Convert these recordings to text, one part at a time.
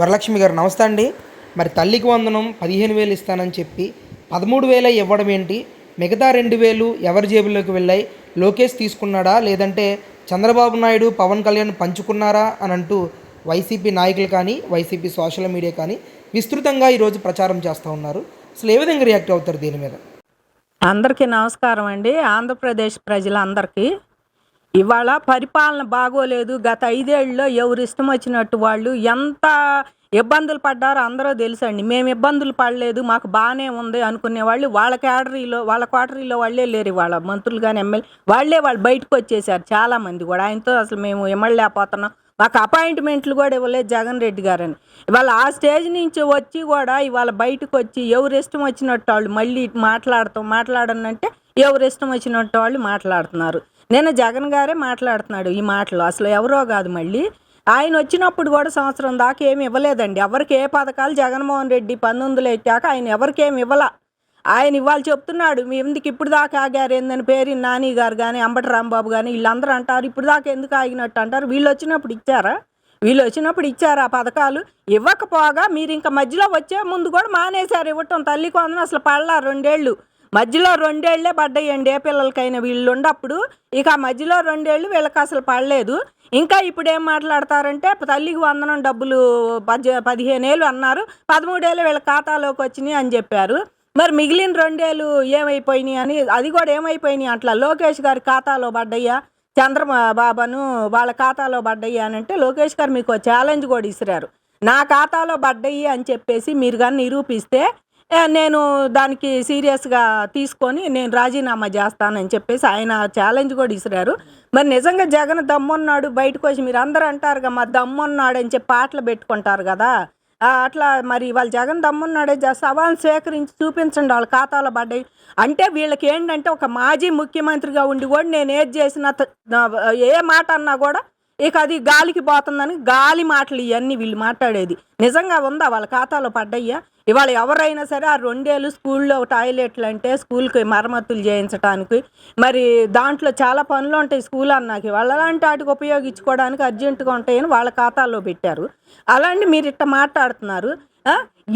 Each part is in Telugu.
వరలక్ష్మి గారు నమస్తే అండి. మరి తల్లికి వందనం పదిహేను వేలు ఇస్తానని చెప్పి పదమూడు వేలే ఇవ్వడం ఏంటి? మిగతా రెండు వేలు ఎవరి జేబులోకి వెళ్ళాయి? లోకేష్ తీసుకున్నాడా? లేదంటే చంద్రబాబు నాయుడు పవన్ కళ్యాణ్ పంచుకున్నారా? అని అంటూ వైసీపీ నాయకులు కానీ వైసీపీ సోషల్ మీడియా కానీ విస్తృతంగా ఈరోజు ప్రచారం చేస్తూ ఉన్నారు. అసలు ఏ విధంగా రియాక్ట్ అవుతారు దీని మీద? అందరికీ నమస్కారం అండి. ఆంధ్రప్రదేశ్ ప్రజలందరికీ ఇవాళ పరిపాలన బాగోలేదు. గత ఐదేళ్ళలో ఎవరు ఇష్టం వచ్చినట్టు వాళ్ళు ఎంత ఇబ్బందులు పడ్డారో అందరూ తెలుసండి. మేము ఇబ్బందులు పడలేదు మాకు బాగానే ఉంది అనుకునే వాళ్ళు వాళ్ళ క్యాడరీలో వాళ్ళ క్వార్టరీలో వాళ్ళే లేరు వాళ్ళ మంత్రులు కానీ ఎమ్మెల్యే వాళ్ళే వాళ్ళు బయటకు వచ్చేసారు చాలామంది కూడా. ఆయనతో అసలు మేము ఎమ్మెల్యేపోతున్నాం మాకు అపాయింట్మెంట్లు కూడా ఇవ్వలేదు జగన్ రెడ్డి గారని. ఇవాళ ఆ స్టేజ్ నుంచి వచ్చి కూడా ఇవాళ బయటకు వచ్చి ఎవరు ఇష్టం వచ్చినట్టు వాళ్ళు మళ్ళీ మాట్లాడతాం మాట్లాడనంటే ఎవరు ఇష్టం వచ్చినట్టు వాళ్ళు మాట్లాడుతున్నారు. నేను జగన్ గారే మాట్లాడుతున్నాడు ఈ మాటలు. అసలు ఎవరో కాదు మళ్ళీ. ఆయన వచ్చినప్పుడు కూడా సంవత్సరం దాకా ఏమి ఇవ్వలేదండి. ఎవరికి ఏ పథకాలు? జగన్మోహన్ రెడ్డి పంతొమ్మిదిలో ఎట్టాక ఆయన ఎవరికేమి ఇవ్వాల? ఆయన ఇవాళ చెప్తున్నాడు మీ ఎందుకు ఇప్పుడు దాకా ఆగారు? ఏందని పేరు నాని గారు కానీ అంబటి రాంబాబు కానీ వీళ్ళందరూ అంటారు ఇప్పుడు దాకా ఎందుకు ఆగినట్టు అంటారు? వీళ్ళు వచ్చినప్పుడు ఇచ్చారా? వీళ్ళు వచ్చినప్పుడు ఇచ్చారు ఆ పథకాలు? ఇవ్వకపోగా మీరు ఇంకా మధ్యలో వచ్చే ముందు కూడా మానేశారు. ఇవ్వటం తల్లి కొందరు అసలు పడలా రెండేళ్ళు. మధ్యలో రెండేళ్ళే పడ్డాయండి ఏ పిల్లలకైనా వీళ్ళు ఉండప్పుడు ఇక మధ్యలో రెండేళ్ళు వీళ్ళకి అసలు పడలేదు. ఇంకా ఇప్పుడు ఏం మాట్లాడతారంటే తల్లికి వందనం డబ్బులు పద్దె పదిహేనేళ్ళు అన్నారు. పదమూడేళ్ళు వీళ్ళ ఖాతాలోకి వచ్చినాయి అని చెప్పారు. మరి మిగిలిన రెండేళ్ళు ఏమైపోయినాయి అని అది కూడా ఏమైపోయినాయి అట్లా లోకేష్ గారి ఖాతాలో పడ్డయ్యా చంద్రబాబును వాళ్ళ ఖాతాలో పడ్డయ్యా అని అంటే లోకేష్ గారు మీకు ఛాలెంజ్ కూడా ఇసిరారు. నా ఖాతాలో పడ్డయ్యి అని చెప్పేసి మీరు కానీ నిరూపిస్తే నేను దానికి సీరియస్గా తీసుకొని నేను రాజీనామా చేస్తానని చెప్పేసి ఆయన ఛాలెంజ్ కూడా ఇసిరారు. మరి నిజంగా జగన్ దమ్మున్నాడు బయటకు వచ్చి మీరు అందరూ అంటారుగా మా దమ్మున్నాడు అని చెప్పి పాటలు పెట్టుకుంటారు కదా. అట్లా మరి వాళ్ళు జగన్ దమ్మున్నాడే సవాల్ సేకరించి చూపించండి వాళ్ళ ఖాతాలో పడ్డాయి. అంటే వీళ్ళకి ఏంటంటే ఒక మాజీ ముఖ్యమంత్రిగా ఉండి కూడా నేను ఏది చేసినా ఏ మాట అన్నా కూడా ఇక అది గాలికి పోతుందని గాలి మాటలు ఇవన్నీ వీళ్ళు మాట్లాడేది. నిజంగా ఉందా వాళ్ళ ఖాతాలో పడ్డయ్యా? ఇవాళ ఎవరైనా సరే ఆ రెండేళ్ళు స్కూల్లో టాయిలెట్లు అంటే స్కూల్కి మరమ్మతులు చేయించడానికి మరి దాంట్లో చాలా పనులు ఉంటాయి స్కూల్ అన్నాకి వాళ్ళు అలాంటి వాటికి ఉపయోగించుకోవడానికి అర్జెంటుగా ఉంటాయని వాళ్ళ ఖాతాలో పెట్టారు. అలాంటి మీరు ఇట్ట మాట్లాడుతున్నారు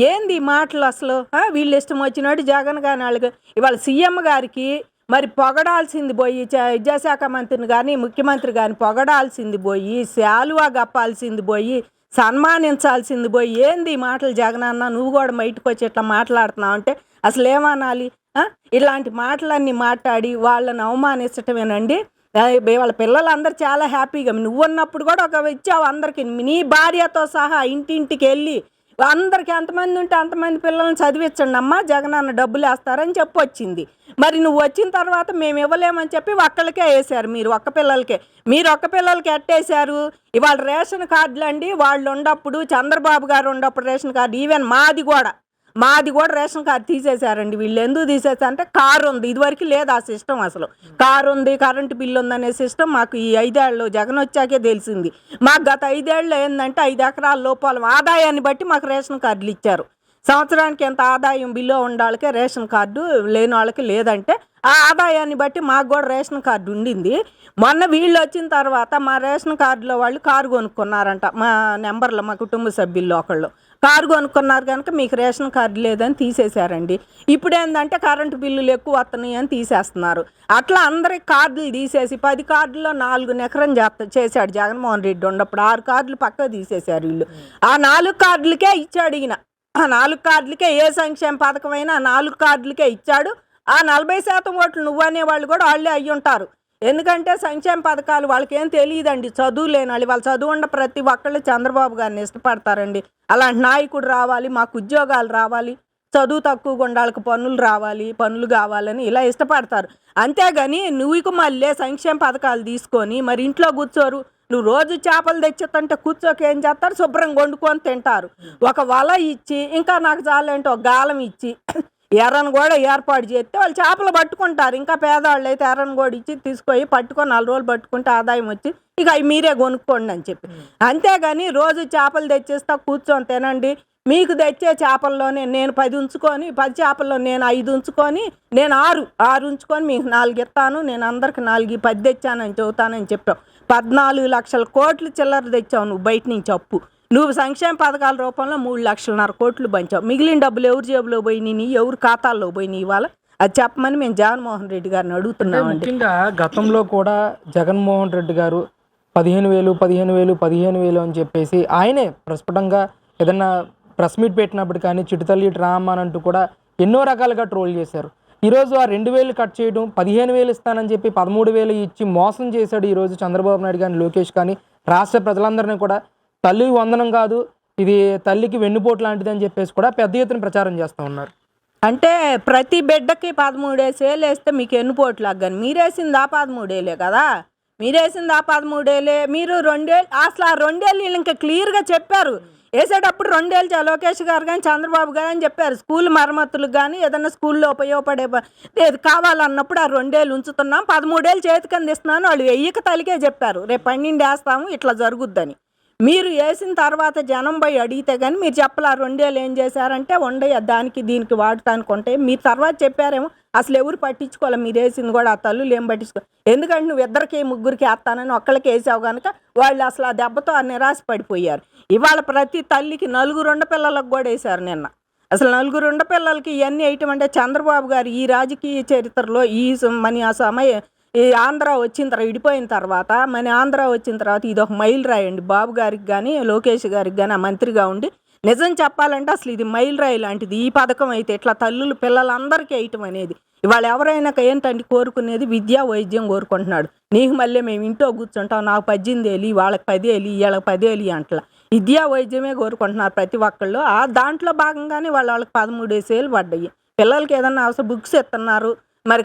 ఏంది మాటలు అసలు? వీళ్ళు ఇష్టం వచ్చినట్టు జగన్ గారి వాళ్ళకి ఇవాళ సీఎం గారికి మరి పొగడాల్సింది పోయి విద్యాశాఖ మంత్రిని కానీ ముఖ్యమంత్రి కానీ పొగడాల్సింది పోయి శాలువా గప్పాల్సింది పోయి సన్మానించాల్సింది పోయి ఏంది ఈ మాటలు జగనన్న? నువ్వు కూడా బయటకు వచ్చి ఇట్లా మాట్లాడుతున్నావు అంటే అసలు ఏమనాలి? ఇలాంటి మాటలన్నీ మాట్లాడి వాళ్ళని అవమానించటమేనండి. వాళ్ళ పిల్లలందరూ చాలా హ్యాపీగా. నువ్వు ఉన్నప్పుడు కూడా ఒక ఇచ్చావు అందరికి నీ భార్యతో సహా ఇంటింటికి వెళ్ళి అందరికి ఎంతమంది ఉంటే అంతమంది పిల్లల్ని చదివించండి అమ్మా జగన్ అన్న డబ్బులు వేస్తారని చెప్పి వచ్చింది. మరి నువ్వు వచ్చిన తర్వాత మేము ఇవ్వలేమని చెప్పి ఒక్కళ్ళకే వేశారు మీరు ఒక్క పిల్లలకే. మీరు ఒక్క పిల్లలకి ఎట్టేశారు? ఇవాళ రేషన్ కార్డులు అండి వాళ్ళు ఉన్నప్పుడు చంద్రబాబు గారు ఉన్నప్పుడు రేషన్ కార్డు ఈవెన్ మాది కూడా. మాది కూడా రేషన్ కార్డు తీసేశారండి. వీళ్ళు ఎందుకు తీసేసారంటే కారు ఉంది. ఇదివరకు లేదు ఆ సిస్టమ్ అసలు. కారు ఉంది కరెంటు బిల్లు ఉందనే సిస్టమ్ మాకు ఈ ఐదేళ్ళు జగన్ వచ్చాకే తెలిసింది. మాకు గత ఐదేళ్ళు ఏంటంటే ఐదు ఎకరాల లోపాల ఆదాయాన్ని బట్టి మాకు రేషన్ కార్డులు ఇచ్చారు. సంవత్సరానికి ఎంత ఆదాయం బిలో ఉండాలకే రేషన్ కార్డు లేని వాళ్ళకి లేదంటే ఆ ఆదాయాన్ని బట్టి మాకు కూడా రేషన్ కార్డు ఉండింది. మొన్న వీళ్ళు వచ్చిన తర్వాత మా రేషన్ కార్డులో వాళ్ళు కారు కొనుక్కున్నారంట మా నెంబర్లో మా కుటుంబ సభ్యుల్లో ఒకళ్ళు. కారు కొనుక్కున్నారు కనుక మీకు రేషన్ కార్డు లేదని తీసేశారండి. ఇప్పుడు ఏంటంటే కరెంటు బిల్లులు ఎక్కువ వస్తున్నాయి అని తీసేస్తున్నారు. అట్లా అందరికి కార్డులు తీసేసి పది కార్డుల్లో నాలుగు నెకరం చేస్త చేశాడు జగన్మోహన్ రెడ్డి ఉన్నప్పుడు ఆరు కార్డులు పక్క తీసేశారు వీళ్ళు. ఆ నాలుగు కార్డులకే ఇచ్చాడు ఈయన. నాలుగు కార్డులకే ఏ సంక్షేమ పథకమైనా నాలుగు కార్డులకే ఇచ్చాడు. ఆ నలభై శాతం ఓట్లు నువ్వనే వాళ్ళు కూడా వాళ్ళే అయ్యి ఉంటారు. ఎందుకంటే సంక్షేమ పథకాలు వాళ్ళకేం తెలియదండి. చదువు లేని వాళ్ళు వాళ్ళు చదువు ఉన్న ప్రతి ఒక్కళ్ళు చంద్రబాబు గారిని ఇష్టపడతారండి. అలాంటి నాయకుడు రావాలి మాకు ఉద్యోగాలు రావాలి చదువు తక్కువ ఉండాలకు పనులు రావాలి పనులు కావాలని ఇలా ఇష్టపడతారు. అంతేగాని నువ్వుకు మళ్ళీ సంక్షేమ పథకాలు తీసుకొని మరి ఇంట్లో కూర్చోరు. నువ్వు రోజు చేపలు తెచ్చేస్తుంటే కూర్చోక ఏం చేస్తారు? శుభ్రంగా వండుకొని తింటారు. ఒక వల ఇచ్చి ఇంకా నాకు చాలంటే ఒక గాలం ఇచ్చి ఎర్రను కూడా ఏర్పాటు చేస్తే వాళ్ళు చేపలు పట్టుకుంటారు. ఇంకా పేదవాళ్ళు అయితే ఎర్రను కూడా ఇచ్చి తీసుకొని పట్టుకొని నాలుగు రోజులు పట్టుకుంటే ఆదాయం వచ్చి ఇక అవి మీరే కొనుక్కోండి అని చెప్పి. అంతేగాని రోజు చేపలు తెచ్చేస్తా కూర్చొని తినండి. మీకు తెచ్చే చేపల్లోనే నేను పది ఉంచుకొని పది చేపల్లో నేను ఐదు ఉంచుకొని నేను ఆరు ఆరు ఉంచుకొని మీకు నాలుగు ఇస్తాను. నేను అందరికి నాలుగు పది తెచ్చానని చెబుతానని చెప్పాం పద్నాలుగు లక్షల కోట్లు చిల్లర తెచ్చావు నువ్వు బయట నుంచి అప్పు. నువ్వు సంక్షేమ పథకాల రూపంలో మూడు లక్షలన్నర కోట్లు పంచావు. మిగిలిన డబ్బులు ఎవరి జేబులో పోయినాయి ఎవరి ఖాతాల్లో పోయినాయి ఇవాళ? అది చెప్పమని మేము జగన్మోహన్ రెడ్డి గారిని అడుగుతున్నామండి. ముఖ్యంగా గతంలో కూడా జగన్మోహన్ రెడ్డి గారు పదిహేను వేలు పదిహేను వేలు పదిహేను వేలు అని చెప్పేసి ఆయనే ప్రస్ఫుటంగా ఏదన్నా ప్రెస్ మీట్ పెట్టినప్పుడు కానీ చిటితల్లి డ్రామా అని అంటూ కూడా ఎన్నో రకాలుగా ట్రోల్ చేశారు. ఈరోజు ఆ రెండు వేలు కట్ చేయడం పదిహేను వేలు ఇస్తానని చెప్పి పదమూడు వేలు ఇచ్చి మోసం చేశాడు ఈరోజు చంద్రబాబు నాయుడు కానీ లోకేష్ కానీ రాష్ట్ర ప్రజలందరినీ కూడా తల్లి వందనం కాదు ఇది తల్లికి వెన్నుపోటు లాంటిది అని చెప్పేసి కూడా పెద్ద ఎత్తున ప్రచారం చేస్తూ ఉన్నారు. అంటే ప్రతి బిడ్డకి పదమూడేసేలు వేస్తే మీకు ఎన్నుపోటు పోట్లు అగ్గని మీరేసింది ఆ పదమూడేలే కదా. మీరేసింది ఆ పదమూడేలే మీరు రెండేళ్ళు అసలు ఆ రెండేళ్ళు వీళ్ళు ఇంకా క్లియర్గా చెప్పారు. వేసేటప్పుడు రెండేళ్ళు చ- లోకేష్ గారు కానీ చంద్రబాబు గారు అని చెప్పారు. స్కూల్ మరమ్మతులకు కానీ ఏదైనా స్కూల్లో ఉపయోగపడే లేదు కావాలన్నప్పుడు ఆ రెండేళ్ళు ఉంచుతున్నాం. పదమూడేళ్ళు చేతికి అందిస్తున్నాను వాళ్ళు వెయ్యికి తలికే చెప్పారు. రేపు పన్నెండు వేస్తాము. ఇట్లా జరుగుద్దని. మీరు వేసిన తర్వాత జనం పోయి అడిగితే కానీ మీరు చెప్పాలి ఆ రెండేళ్ళు ఏం చేశారంటే ఉండయి దానికి దీనికి వాడటానికి ఉంటాయి. మీరు తర్వాత చెప్పారేమో. అసలు ఎవరు పట్టించుకోవాలి మీరు వేసింది కూడా ఆ తల్లులు ఏం పట్టించుకో ఎందుకంటే నువ్వు ఇద్దరికి ముగ్గురికి వేస్తానని ఒక్కళ్ళకి వేసావు కనుక వాళ్ళు అసలు ఆ దెబ్బతో ఆ నిరాశ పడిపోయారు ఇవాళ ప్రతి తల్లికి నలుగురుండ పిల్లలకు కూడా వేశారు నిన్న. అసలు నలుగురు పిల్లలకి ఇవన్నీ వేయటం అంటే చంద్రబాబు గారు ఈ రాజకీయ చరిత్రలో ఈ స- మన ఆ సమయ ఈ ఆంధ్ర వచ్చిన తర్వాత విడిపోయిన తర్వాత మన ఆంధ్ర వచ్చిన తర్వాత ఇది ఒక మైల్ రాయండి. బాబు గారికి కానీ లోకేష్ గారికి కానీ ఆ మంత్రిగా ఉండి నిజం చెప్పాలంటే అసలు ఇది మైల్ రాయి లాంటిది. ఈ పథకం అయితే ఇట్లా తల్లులు పిల్లలందరికీ వేయటం అనేది ఇవాళ ఎవరైనా ఏంటంటే కోరుకునేది విద్యా వైద్యం కోరుకుంటున్నాడు. నీకు మళ్ళీ మేము ఇంట్లో కూర్చుంటాం నాకు పద్దెనిమిది వేలు వాళ్ళకి పది వేలు వీళ్ళకి పది వేలు అంటలా. విద్యా వైద్యమే కోరుకుంటున్నారు ప్రతి ఒక్కళ్ళు. ఆ దాంట్లో భాగంగానే వాళ్ళ వాళ్ళకి పదమూడు వేసేలు పడ్డాయి. పిల్లలకి ఏదన్నా అవసరం బుక్స్ ఇస్తున్నారు మరి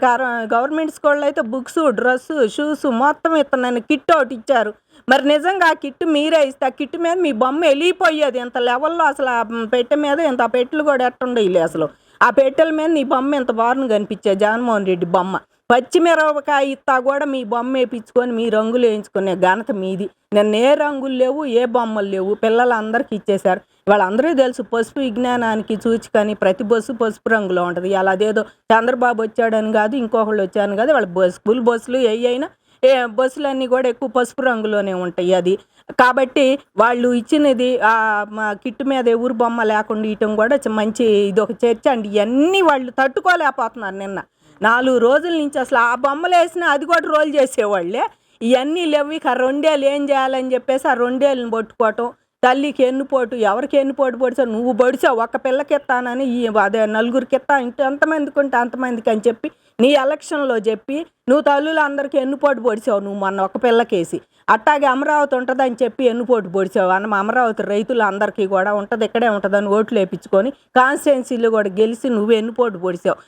గవర్నమెంట్ స్కూల్లో అయితే బుక్స్ డ్రెస్ షూస్ మొత్తం ఇస్తున్నాను. కిట్ ఒకటి ఇచ్చారు. మరి నిజంగా ఆ కిట్ మీరే ఇస్తే ఆ కిట్ మీద మీ బొమ్మ వెళ్ళిపోయేది ఇంత లెవెల్లో అసలు ఆ పెట్టె మీద ఇంత ఆ పెట్టెలు కూడా ఎట్టుండేవి అసలు. ఆ పెట్టెల మీద నీ బొమ్మ ఎంత బారును కనిపించేది జగన్మోహన్ రెడ్డి బొమ్మ. పచ్చిమిరపకాయ ఇత్తా కూడా మీ బొమ్మ వేయించుకొని మీ రంగులు వేయించుకునే ఘనత మీది. నిన్న ఏ రంగులు లేవు ఏ బొమ్మలు లేవు పిల్లలందరికీ ఇచ్చేశారు. వాళ్ళందరూ తెలుసు పసుపు విజ్ఞానానికి సూచికని ప్రతి బస్సు పసుపు రంగులో ఉంటుంది. అలా అదేదో చంద్రబాబు వచ్చాడని కాదు ఇంకొకళ్ళు వచ్చాను కాదు వాళ్ళ బస్ స్కూల్ బస్సులు ఏ అయినా ఏ బస్సులన్నీ కూడా ఎక్కువ పసుపు రంగులోనే ఉంటాయి అది. కాబట్టి వాళ్ళు ఇచ్చినది ఆ మా కిట్టు మీద ఎవరు బొమ్మ లేకుండా ఇయటం కూడా మంచి ఇది ఒక చర్చ అండి. ఇవన్నీ వాళ్ళు తట్టుకోలేకపోతున్నారు నిన్న. నాలుగు రోజుల నుంచి అసలు ఆ బొమ్మలు వేసినా అది కూడా రోల్ చేసేవాళ్ళే. ఇవన్నీ లేవు ఇక రెండేళ్ళు ఏం చేయాలని చెప్పేసి ఆ రెండేళ్ళని పట్టుకోవటం తల్లికి ఎన్నుపోటు ఎవరికి ఎన్నుపోటు పొడిచావు నువ్వు పొడిచావు ఒక పిల్లకి ఇస్తానని ఈ అదే నలుగురికి ఇస్తా ఇంటి ఎంతమందికి ఉంటే అంతమందికి అని చెప్పి నీ ఎలక్షన్లో చెప్పి నువ్వు తల్లులు అందరికీ ఎన్నుపోటు పొడిచావు నువ్వు మొన్న ఒక పిల్లకేసి అట్టాగే అమరావతి ఉంటుంది అని చెప్పి ఎన్నుపోటు పొడిచావు అన్న అమరావతి రైతులు అందరికీ కూడా ఉంటుంది ఇక్కడే ఉంటుందని ఓట్లు వేయించుకొని కాన్స్టిట్యున్సీలు కూడా గెలిచి నువ్వు ఎన్నుపోటు పొడిచావు